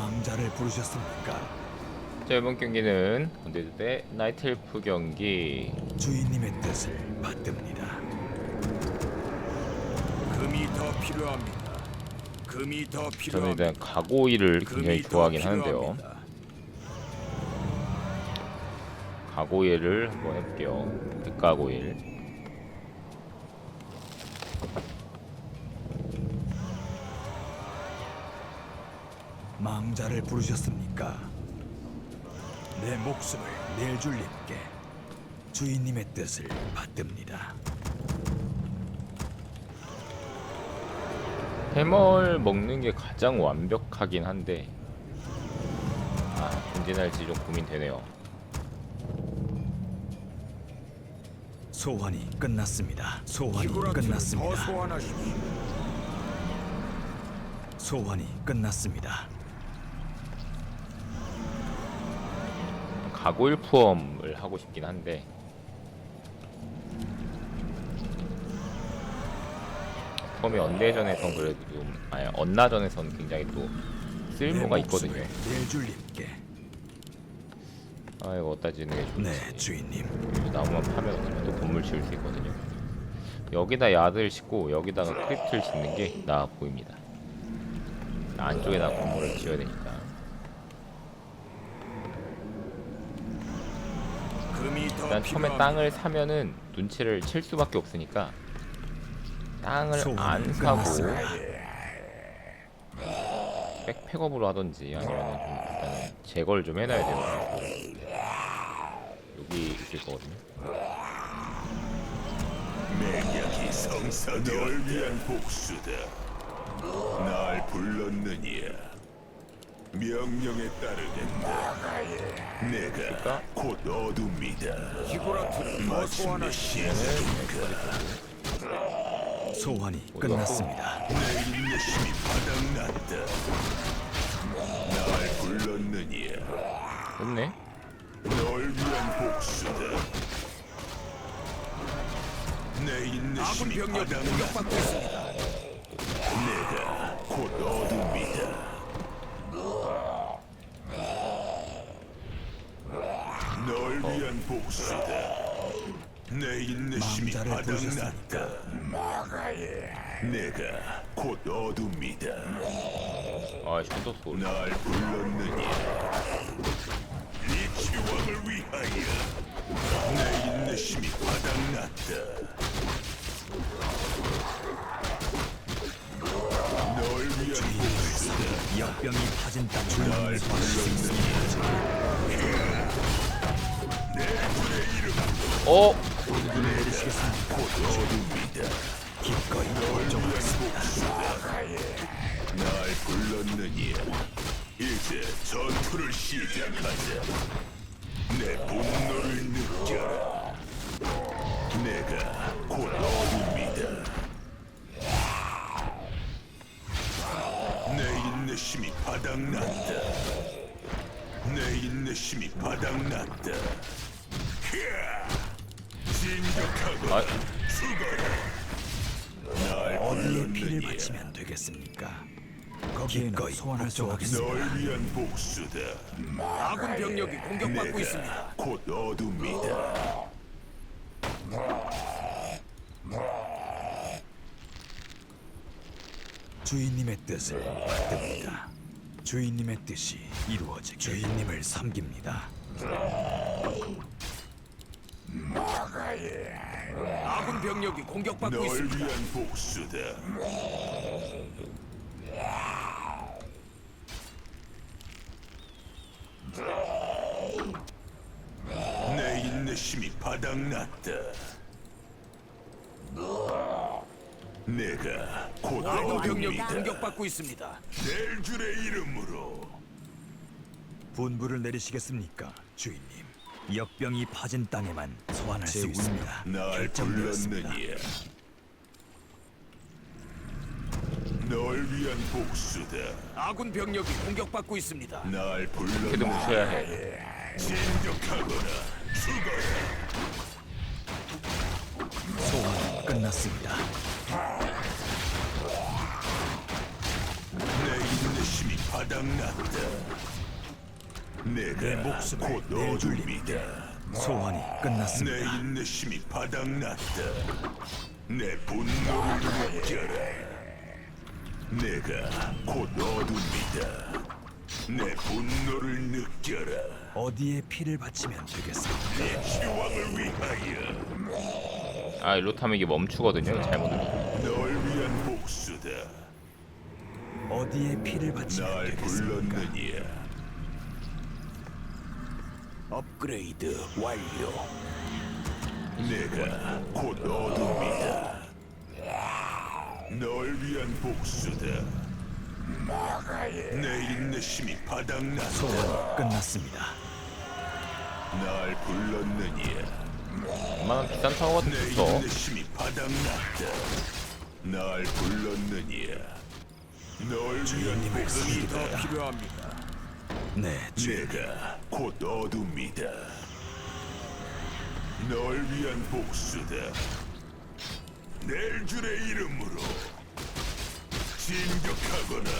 망자를 부르셨습니까? 자 이번 경기는 언데드 대 나이트엘프 경기 주인님의 뜻을 받듭니다. 금이 더 필요합니다. 금이 더 저는 필요합니다. 일단 가고이를 굉장히 좋아하긴 하는데요. 가고이를 한번 해볼게요 백가고일 망자를 부르셨습니까? 내 목숨을 내줄님께 주인님의 뜻을 받듭니다. 해멀 먹는 게 가장 완벽하긴 한데 아 언제날지 좀 고민되네요 소환이 끝났습니다. 소환이 끝났습니다. 소환하십시오. 소환이 끝났습니다. 가고일 푸엄을 하고 싶긴 한데. 푸엄이 언대전에선 그래도 좀 아니 언나전에선 굉장히 또 쓸모가 내 있거든요. 내줄님께 아 이거 어디다 지는 게 좋지. 네 주인님. 나무만 파면 어차피 또 건물 지을 수 있거든요. 여기다 야드를 짓고 여기다가 크립트를 짓는 게 나아 보입니다. 안쪽에다 건물을 지어야 되니까 금이 더 일단 처음에. 땅을 사면은 눈치를 칠 수밖에 없으니까 땅을 안 사고 끝났습니다. 백팩업으로 하던지 아니면 좀 일단은 제거를 좀 해놔야 돼요 여기 있을 거거든요 맹약이 성사되었다. 널 위한 복수다. 날 불렀느냐? 명령에 따르겠다. 내가 그러니까 곧 어둠이다. 더 마침내 소환하십시오. 시작인가? 소환이 끝났습니다. 내 인내심이 바닥났다. 날 불렀느냐? 됐네 널 위한 복수다. 내 아군 인내심이 병력이 바닥났다. 공격받고 있습니다. 내가 곧 어둠이다. 널 위한 복수다. 내 인내심이 망자를 바닥났다. 내가 곧 어둠이다. 아 션더 소리 날 불렀느냐? 이 지왕을 위하여 내 인내심이 바닥났다. 널 위한 복수다. 역병이 파진 땅날 불렀느냐? 어? 날 불렀느냐? 이제 전투를 시작하자. 내 분노를 느껴라. 내가 곧 어둠이다. 내 인내심이 바닥났다. 내 인내심이 바닥났다. 아 어디에 피를? 바치면 되겠습니까? 기꺼이 소환할 수 없겠습니다. 널 위한 복수다. 아군 병력이 공격받고 있습니다. 곧 어둠이다. 주인님의 뜻을 받듭니다. 주인님의 뜻이 이루어지게 주인님을 섬깁니다. 아군 병력이 공격받고 널 있습니다. 위한 복수다. 내 인내심이 바닥났다. 내가 곧 아군 병력이. 공격받고 있습니다. 넬줄의 이름으로 분부를 내리시겠습니까, 주인님? 역병이 파진 땅에만 소환할 수제 있습니다. 날 결정되었습니다. 널 위한 복수다. 아군 병력이 공격받고 있습니다. 날 걔도 불렀느냐? 뭉쳐야 해 진격하거나 죽어라. 소환이 끝났습니다. 내 인내심이 바닥났다. 내가 목숨을 곧 어둠이다. 소환이 내 끝났습니다. 인내심이 바닥났다. 내 분노를 느껴라. 내가 곧 어둠이다. 내 분노를 느껴라. 어디에 피를 바치면 되겠습니까? 내 치왕을 위하여 아 일로 타면 이게 멈추거든요 잘못 누르면 널 위한 복수다. 어디에 피를 바치면 날 되겠습니까? 불렀느냐? 업그레이드 완료. 내가 곧 어둠이다. 널 위한 복수다. 내 인내심이 바닥났다. 끝났습니다. 날 불렀느냐? 웬만한 비싼 타워 같은 내 있어 인내심이 바닥났다. 날 불렀느냐? 널 위한 복수다. 더 필요합니다. 네, 내가 곧 어둠이다. 널 위한 복수다. 넬 줄의 이름으로 진격하거나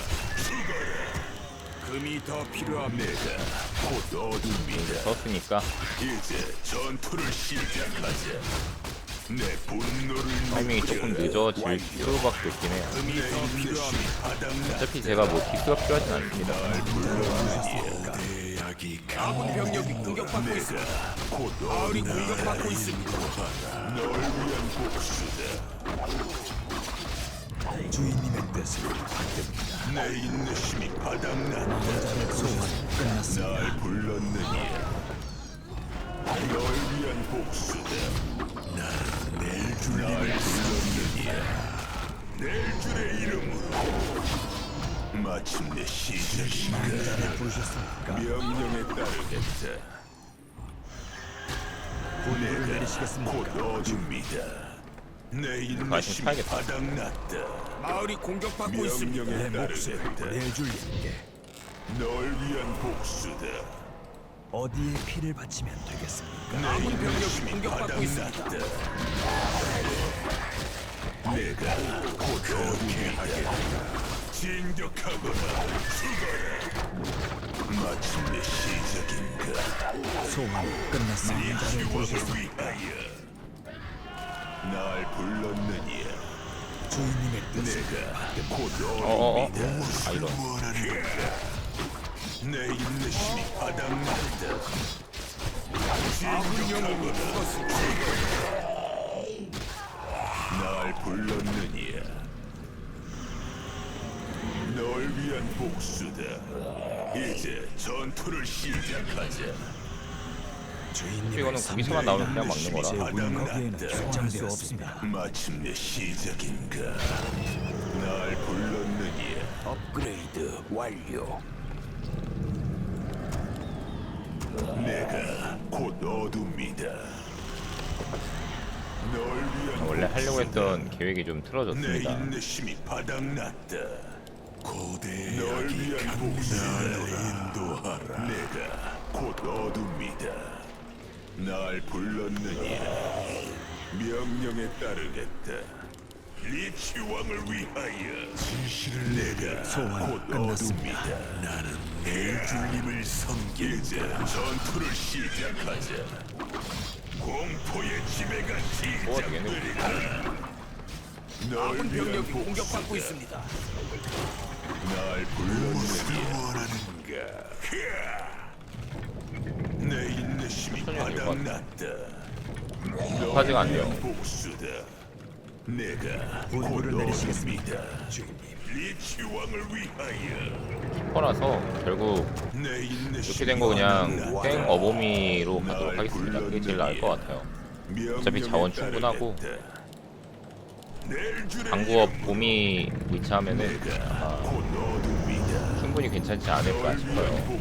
죽어라. 금이 더 필요합니다. 내가 곧 어둠이다. 썼으니까 이제 전투를 시작하자. 타이밍이 조금 늦어질 수밖에 없긴 해요. 어차피 제가 뭐 디스가 필요하진 않습니다 아군 병력이 공격받고 있습니다. 어둠이다. 공격받고 있습니다. 널 위한 복수다. 주인님의 뜻을 받듭니다. 내 인내심이 바닥났다. 소환이 끝났습니다. 날 불렀느냐? 널 위한 복수다. 마침내 시작인가? 부르셨습니까? 명령에 따르겠다. 내가? 곧 어둠이다. 내 인내심이 타야겠다. 바닥났다. 마을이 공격받고 있습니다. 내 명령에 목숨을 따르겠다. 내줄 님께 널 위한 복수다. 어디에 피를 바치면 되겠습니까? 내 아군 병력이 인내심이 공격받고 있습니다. 바닥났다. 내가 곧 어둠이다. 진격하거나 죽어라. 마침내 시작인가? 소환이 끝났습니다. 이 지원을 위하여 날 불렀느냐? 주인님의 뜻을 내가 곧 어어어 어둠이다. 아 이런 내 인내심이 바닥났다. 진격하거나 죽었습니다. 날 불렀느냐? 널 위한 복수다. 이제 전투를 시작하자. 이거는 거기서만 나오면 그냥 막는 거라 제 바닥났다. 없습니다. 마침내 시작인가? 날 불렀느냐? 업그레이드 완료. 내가 곧. 널 위한 원래 하려고 복수다. 했던 계획이 좀 내 틀어졌습니다 인내심이 바닥났다. 널 위한 복수다. 인도하라. 내가 곧 어둠이다. 날 불렀느냐? 명령에 따르겠다. 리치 왕을 위하여 진실을 내가 소환이 곧 끝났습니다. 어둠이다. 나는 내 주님을 섬기자. 이제 전투를 시작하자. 공포의 지배가 뭐가 되겠네 시작되리라. 널 아군 위한 병력이 복수다. 공격받고 있습니다. 날 원하는가? 내 인내심이 천천히 될것 바닥났다. 급하지가 않네요. 복수다. 내가? 어둠이다. 주인님. 리치 왕을 위하여. 키퍼라서 결국 내 인내심이 이렇게 된 거 그냥. 땡 어보미로 가도록 날 하겠습니다. 그게 제일 나을 것 같아요. 어차피 자원 충분하고 이름으로 봄이 위치하면은 아마 충분히 괜찮지 않을까 싶어요?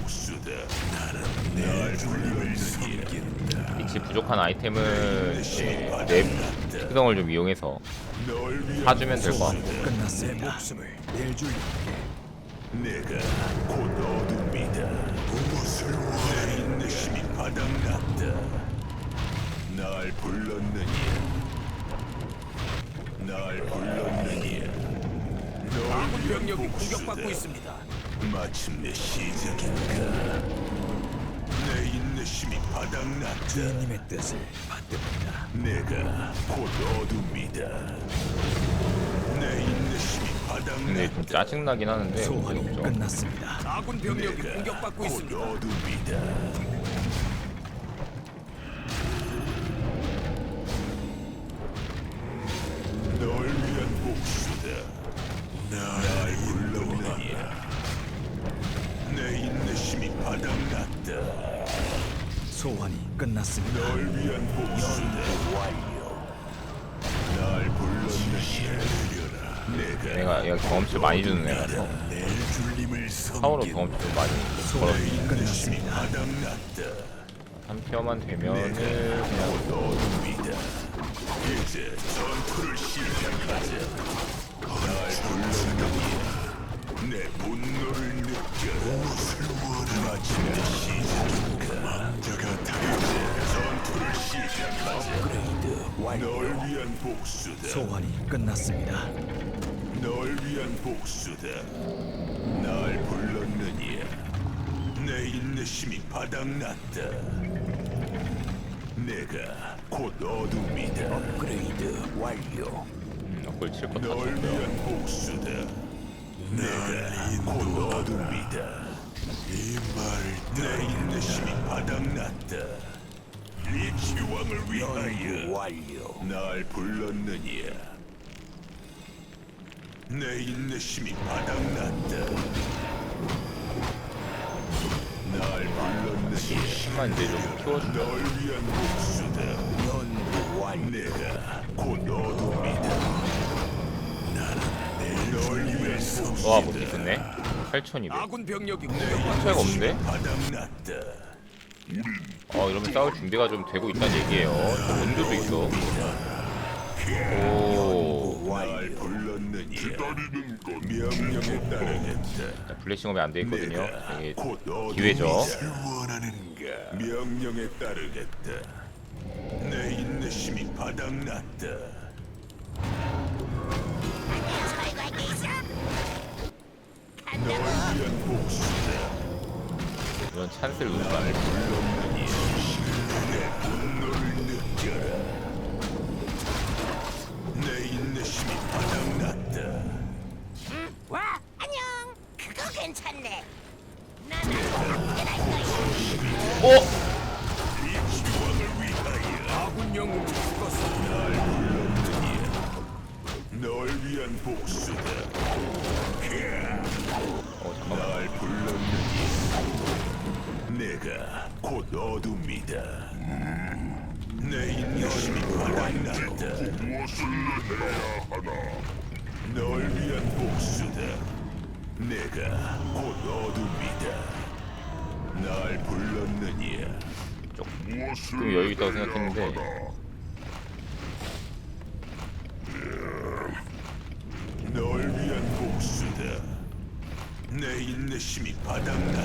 위치 부족한 아이템은 이제 랩 특성을 좀 이용해서 사주면 될 것 같고 끝났습니다. 내 목숨을 내줄 님께 내가 곧 어둠이다. 무엇을 원해? 인내심이 바닥났다. 날 불렀느냐? 날 불렀느냐? 위한 병력이. 공격받고 있습니다. 마침내 시작인가? 내 인내심이 바닥났다. 주인님의 뜻을 받듭니다. 내가 곧 어둠이다. 내 인내심이 근데 좀 바닥났다. 짜증나긴 하는데 소환이 없죠 끝났습니다. 아군 병력이 내가 공격받고 곧 있습니다. 어둠이다. 경험치 많이 주는 애라서 파워로 경험치 좀 많이. 바닥났다. 3티어만 되면은 그냥 전투를 시작하자. 날 불러느냐. 내 분노를 느껴라. 무엇을 원하나 마침내 시작인가. 망자가 다가오자. 전투를 시작하자. 업그레이드 완료. 널 위한 복수다. 소환이 끝났습니다. 널 위한 복수다. 날 불렀느냐? 내 인내심이 바닥났다. 내가 곧 어둠이다. 업그레이드 완료. 음, 업글 칠것 널 위한 복수다. 내가 곧 어둠이다. 이말내 인내심이 바닥났다. 이 지왕을 위하여 완료. 날 불렀느냐? 내 인내심이 바닥났다. 날? 힘만 이제 좀 키워준다 널 위한 복수다. 연구 완 내가 곧 어둠이다. 나는 널 위한 복수다. 와 못겠네 8200 아군 병력이 차이가 없는데? 바닥났다. 어 이러면 싸울 준비가 좀 되고 있다는 얘기예요 저 문제도 있어 오 날 불렀느냐? 기다리는 것 명령에 따르겠다. 블레싱업이 안 돼 있거든요 이게 곧 기회죠 원하는가? 명령에 따르겠다. 내 인내심이 바닥났다. 널 위한 복수다. 이런 찬스를 돼. 불렀느니 내 분노를 느껴라. 어둠이다. 내 인내심이 바닥났다. 무엇을 해야 하나? 널 위한 복수다. 내가 곧 어둠이다. 날 불렀느냐? 좀 여유 있다고 생각했는데 널 위한 복수다. 내 인내심이 바닥났다.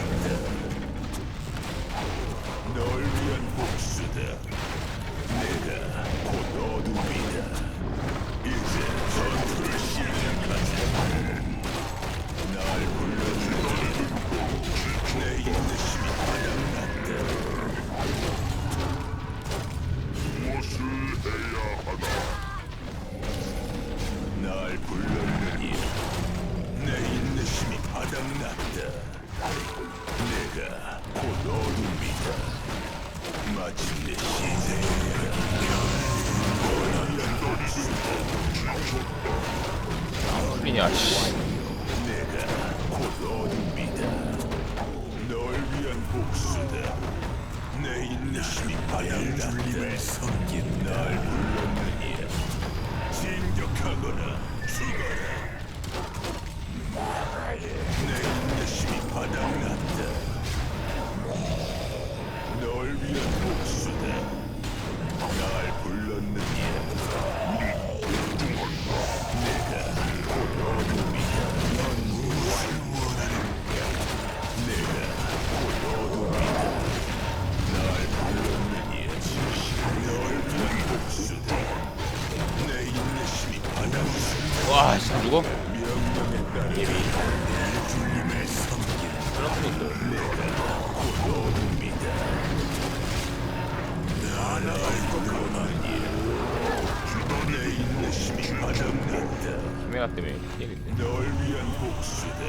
카메라 때문에 큰일인데 널 위한 복수다.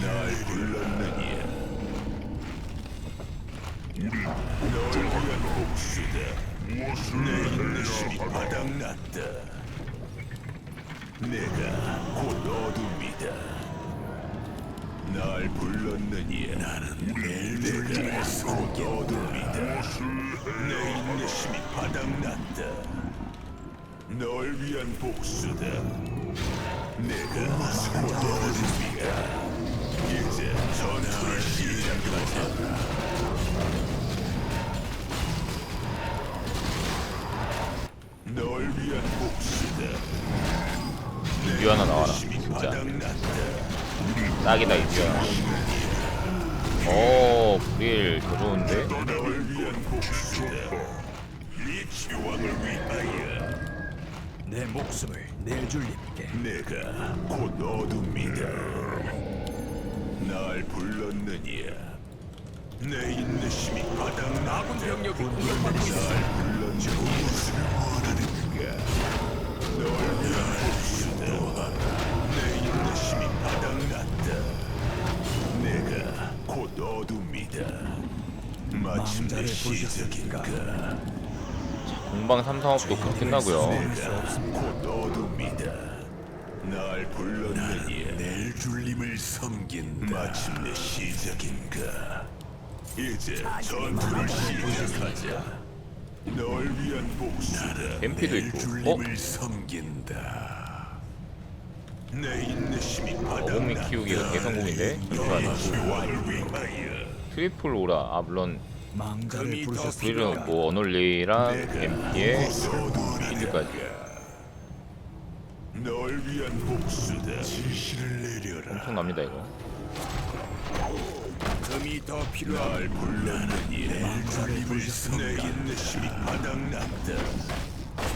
날 불렀느냐? 널 위한 복수다. 내 인내심이 바닥났다. 내가 곧 어둠이다. 날 불렀느냐? 나는 내가 곧 어둠이다. 내 인내심이 바닥났다. 널 위한 복수다. 내가 곧 어둠이다. 이제 전투를 시작하자. 널 위한 복수다. 이뷰 하나 나와라 진짜. 딱이다 하나 오 브릴 더 좋은데? 내 목숨을 낼 줄님께 내가 곧 어둠이다. 날 불렀느냐? 내 인내심이 바닥났다. 아군 병력이 공격받고 있습니다. 날 불렀느냐? 무엇을 원하는가? 널 위한. 내 인내심이 바닥났다. 내가 곧 어둠이다. 마침내 망자를 부르셨습니까? 공방 내가 곧 어둠이다. 날 불렀느냐? 낼 줄님을 섬긴다. 마침내 시작인가? 이제 전투를 시작하자. 널 위한 복수다. 낼 있고. 섬긴다. 내 인내심이 어금니 바닥났다. 키우기가 개성공인데? 위하여 트리플 오라 아 물론 망자를 금이 더 부르셨습니까? 뭐 어놀리랑 어둠이다. 필드까지 널 위한 복수다. 지시를 내려라. 엄청납니다 이거 금이 더날 필요합니다. 불렀느니 망자를 부르셨습니까? 내 인내심이 바닥났다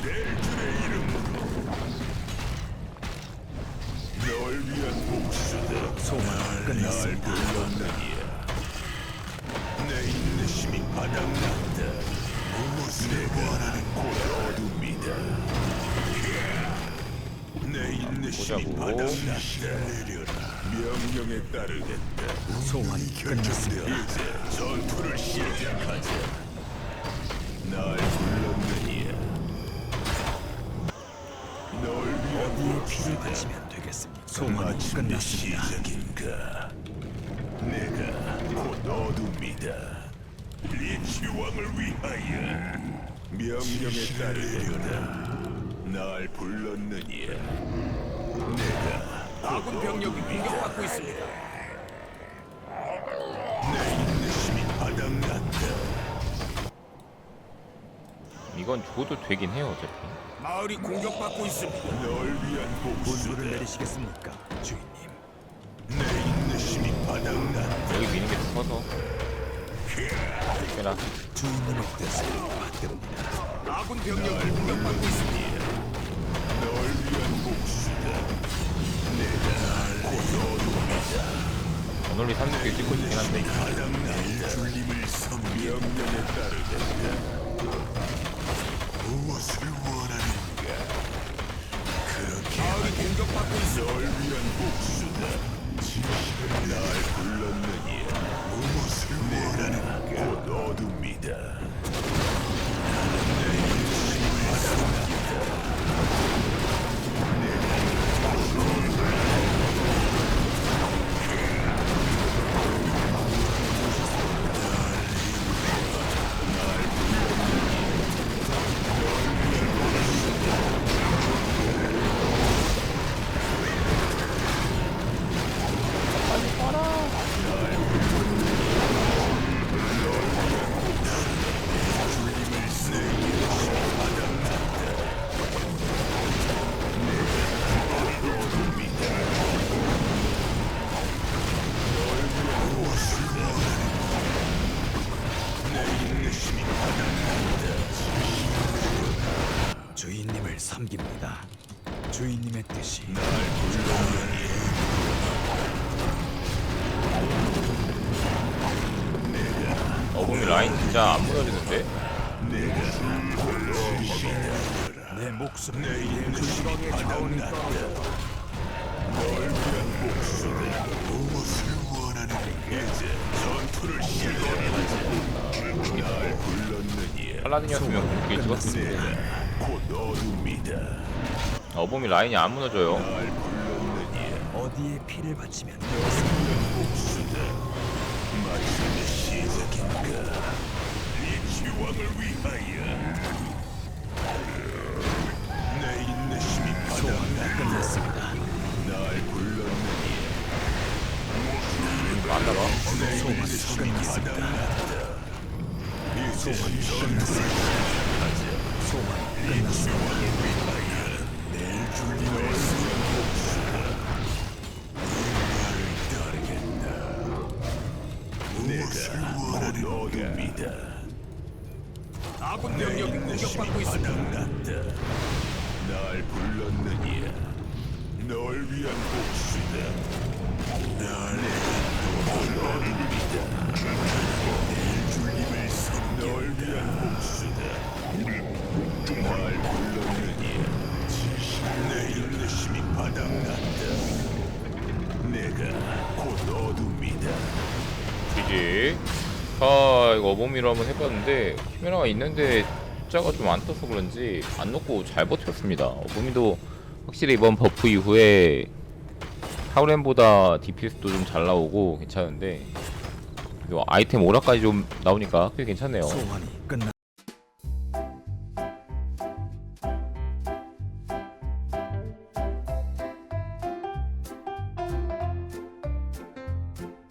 넬줄의 이름으로 널 위한 복수다 소환은 날 끝났습니다. 불렀느니 내 인내심이 바닥났다 내가 원하는 곧 어둠이다 내 인내심이. 바닥났다 내려라 명령에 따르겠다 소환이 끝났습니다. 이제 전투를 시작하자. 날 불렀느냐? 널 위한 피를. 바치면 되겠습니까? 소환이 끝났습니다. 시작인가? 내가 곧 어둠이다. 이 지왕을 위하여 명령에 따르겠다. 날 불렀느냐? 내가 아군 병력이 공격받고 있습니다. 내 인내심이 바닥났다. 이건 줘도 되긴 해요 어차피 마을이 공격받고 있습니다. 널 위한 복수다. 분부를 내리시겠습니까, 주인 커서 해라 주인님의 뜻을 받듭니다. 아군 병력이 공격받고 있습니다. 널 위한 복수다. 내가 곧 어둠이다. 어놀리 3대 찍고 있긴 한데 바닥났다. 줄림을 섬 명령에 따르겠다. 무엇을 원하는가? 그렇게 공격받고. 널 위한 복수다. 지시를 날 무엇을 원하는 섬깁니다. 주인님의 뜻이 어금니 라인 진짜 안 무너지는데? 내내 목숨을 내 바닥났다. 널 위한 목숨에 무엇을 원하는 이제 전투를 시작하자. 날 불렀느냐? 팔라딘이었으면 그게 찍었을 텐데 어범이 라인이 안 무너져요? 어디에 피를 바치면. 마침내 시작인가? 이 지왕을 위하여. 내 인내심이 바닥났다. 끝났습니다. 날 불렀느냐? 맞나봐 내 소환이 인내심이 끝났습니다. 바닥났다. 이제 전투를 소환이 끝났습니다. 내일 원하는 어둠이다. 불렀느냐? 널 위한 복 아 이거 어범이로 한번 해봤는데 카메라가 있는데 숫자가 좀 안 떠서 그런지 안 넣고 잘 버텼습니다 어범이도 확실히 이번 버프 이후에 하우렌보다 DPS도 좀 잘 나오고 괜찮은데 아이템 오라까지 좀 나오니까 꽤 괜찮네요 소환이 끝났습니다.